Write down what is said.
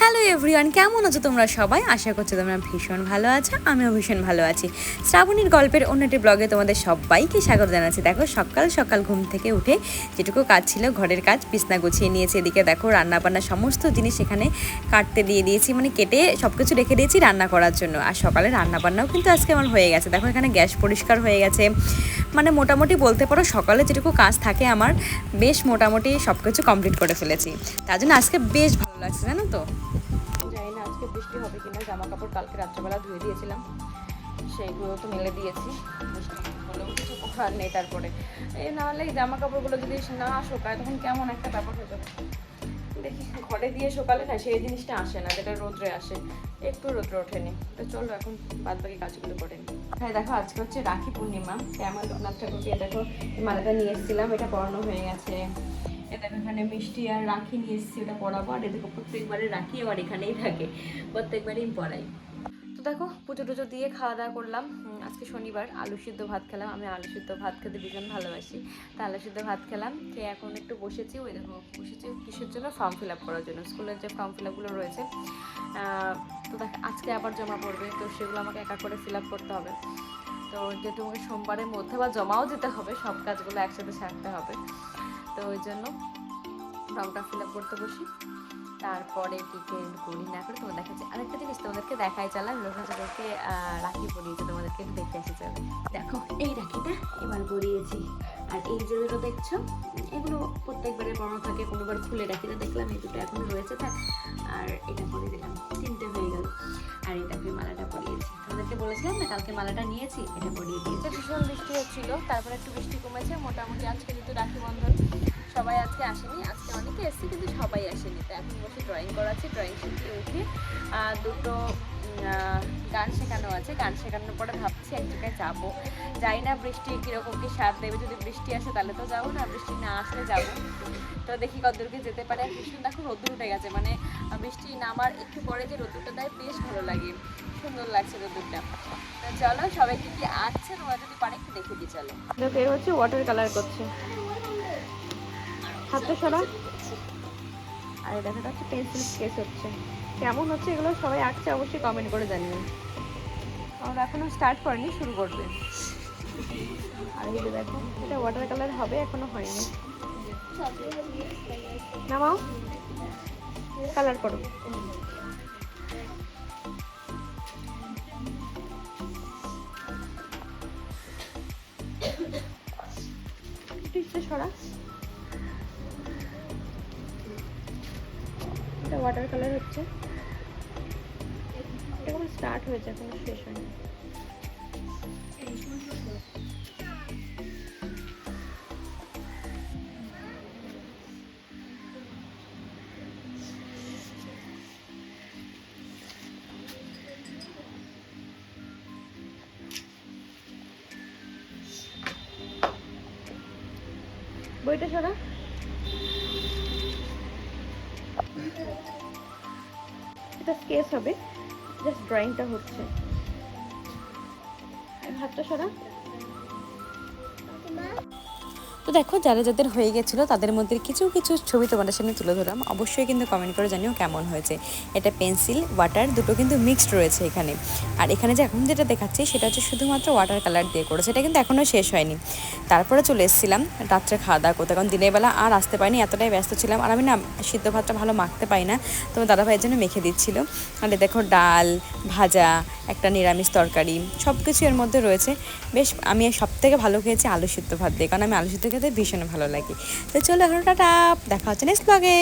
Hello everyone কেমন আছো তোমরা সবাই? আশা করছি তোমরা ভীষণ ভালো আছো, আমিও ভীষণ ভালো আছি। শ্রাবণীর গল্পের অন্য একটি ব্লগে তোমাদের সবাইকে স্বাগত জানাচ্ছি। দেখো, সকাল সকাল ঘুম থেকে উঠে যেটুকু কাজ ছিল ঘরের কাজ, বিছনা গুছিয়ে নিয়েছি। এদিকে দেখো রান্না বান্না সমস্ত জিনিস এখানে কাটতে দিয়ে দিয়েছি মানে কেটে সব কিছু রেখে দিয়েছি রান্না করার জন্য। আর সকালে রান্না বান্নাও কিন্তু আজকে আমার হয়ে গেছে। দেখো, এখানে গ্যাস পরিষ্কার হয়ে গেছে। মানে মোটামুটি বলতে পারো, সকালে যেটুকু কাজ থাকে আমার, বেশ মোটামুটি সব কিছু কমপ্লিট করে ফেলেছি। তার জন্য আজকে বেশ ভালো লাগছে, জানো তো? জানি না, আজকে বৃষ্টি হবে কিনা জামা কাপড় কালকে রাত্রেবেলা ধুয়ে দিয়েছিলাম। সেইগুলো তো মেলে দিয়েছি। হলেও কিছু করার নেই তারপরে। এই নাহলে এই জামা কাপড়গুলো যদি না শোকায়, তখন কেমন একটা ব্যাপার হয়ে যাবে? দেখি, ঘরে দিয়ে সকালে না, সেই জিনিসটা আসে না, যেটা রোদ্রে আসে। একটু রোদ্রে ওঠেনি তো চলো এখন বাদ বাকি কাজগুলো করে নিই হ্যাঁ দেখো, আজকে হচ্ছে রাখি পূর্ণিমা। তাই আমার লোকনাথ ঠাকুরকে, দেখো, মালাটা নিয়ে এসেছিলাম। এটা পরানো হয়ে গেছে। এ দেখো এখানে মিষ্টি আর রাখি নিয়ে এসেছি, ওটা পরাবো। আর এদিকে প্রত্যেকবারে রাখি আমার এখানেই থাকে। প্রত্যেকবারই পরাই। তো দেখো, পুজো টুজো দিয়ে খাওয়া দাওয়া করলাম। আজকে শনিবার, আলু সিদ্ধ ভাত খেলাম। আমি আলু সিদ্ধ ভাত খেতে ভীষণ ভালোবাসি। তা আলু সিদ্ধ ভাত খেলাম, খেয়ে এখন একটু বসেছি। ওই দেখো, বসেছি কিসের জন্য? ফর্ম ফিল আপ করার জন্য। স্কুলের যে ফর্ম ফিল আপগুলো রয়েছে তো দেখ, আজকে আবার জমা পড়বে। তো সেগুলো আমাকে একা করে ফিল আপ করতে হবে। তো যেহেতু আমাকে সোমবারের মধ্যে বা জমাও দিতে হবে, সব কাজগুলো একসাথে সারতে হবে। তো ওই জন্য ফর্মটা ফিল আপ করতে বসি। তারপরে টিকে করি না করে তোমার দেখাচ্ছি। আরেকটা জিনিস তোমাদেরকে দেখাই চালাম লোকনাথকে রাখি পরিয়েছে তোমাদেরকে দেখে আসি চলো। দেখো, এই রাখিটা এবার পরিয়েছি। আর এই যে দুটো দেখছ, এগুলো প্রত্যেকবারে পরানো থাকে, কোনোবার খুলে রাখি না। দেখলাম এই দুটো এখনও রয়েছে, থাক। আর এটা পরে দিলাম, তিনটে হয়ে গেল। আর এই মালাটা পরিয়েছি। তোমাদেরকে বলেছিলাম না, কালকে মালাটা নিয়েছি, এটা পরিয়ে দিয়েছি। বৃষ্টি তারপরে একটু বৃষ্টি কমেছে, মোটামুটি আজকে যেহেতু রাখি বন্ধন, সবাই আজকে আসেনি, আজকে অনেকে এসছে, কিন্তু সবাই আসেনি, তো এখন বসে ড্রয়িং করাচ্ছি ড্রয়িং শিখতে উঠে। দুটো গান শেখানো আছে, গান শেখানোর পরে ভাবছি এক জায়গায় যাব। যাই না বৃষ্টি কীরকম, কি সাথ দেবে, যদি বৃষ্টি আসে তাহলে তো যাব না, বৃষ্টি না আসলে যাব। তো দেখি কতদূরকে যেতে পারে ভীষণ দেখো রোদ্দুর উঠে গেছে মানে বৃষ্টি নামার একটু পরে যে রোদ্দুরটা দেয়, বেশ ভালো লাগে। সুন্দর লাগছে রোদ্দুরটা চলো সবাই কি কি আঁকছে তোমরা যদি পারে একটু দেখে দিই, চলো। দেখো এ হচ্ছে ওয়াটার কালার করছে। হাতটা সরা। আর দেখাটা হচ্ছে পেন্সিল স্কেচ হচ্ছে। কেমন হচ্ছে এগুলো সবাই আঁকছে অবশ্যই কমেন্ট করে জানিও। আমরা এখনও স্টার্ট করিনি, শুরু করবে। আর এই যে দেখো, এটা ওয়াটার কালার হবে, এখনও হয়নি। নামাও। কালার করো। এটা ওয়াটার কালার হচ্ছে। এটা কোনো স্টার্ট হয়েছে এখনও শেষ হয়নি। বইটা সরা এটা স্কেচ হবে। জাস্ট ড্রয়িংটা হচ্ছে। হাতটা সরা তো দেখো, যারা যাদের হয়ে গেছিল, তাদের মধ্যে কিছু কিছু ছবি তোমাদের সামনে তুলে ধরলাম। অবশ্যই কিন্তু কমেন্ট করে জানিও কেমন হয়েছে। এটা পেন্সিল ওয়াটার দুটো কিন্তু মিক্সড রয়েছে এখানে। আর এখানে যে এখন যেটা দেখাচ্ছি, সেটা হচ্ছে শুধুমাত্র ওয়াটার কালার দিয়ে করেছে। এটা কিন্তু এখনও শেষ হয়নি। তারপরে চলে এসেছিলাম রাত্রে খাওয়া দাওয়া করতে। কারণ দিনের বেলা আর আসতে পারিনি, এতটাই ব্যস্ত ছিলাম। আর আমি না, সিদ্ধ ভাতটা ভালো মাখতে পাই না। তো দাদা ভাইয়ের জন্য মেখে দিচ্ছিল। আর দেখো, ডাল, ভাজা, একটা নিরামিষ তরকারি সব কিছু এর মধ্যে রয়েছে। বেশ, আমি সব থেকে ভালো খেয়েছি আলু সিদ্ধ ভাত দিয়ে। কারণ আমি আলু সিদ্ধ খেতে ভীষণ ভালো লাগে। তো চলো এখন টাটা দেখা হচ্ছে নেক্সট ব্লগে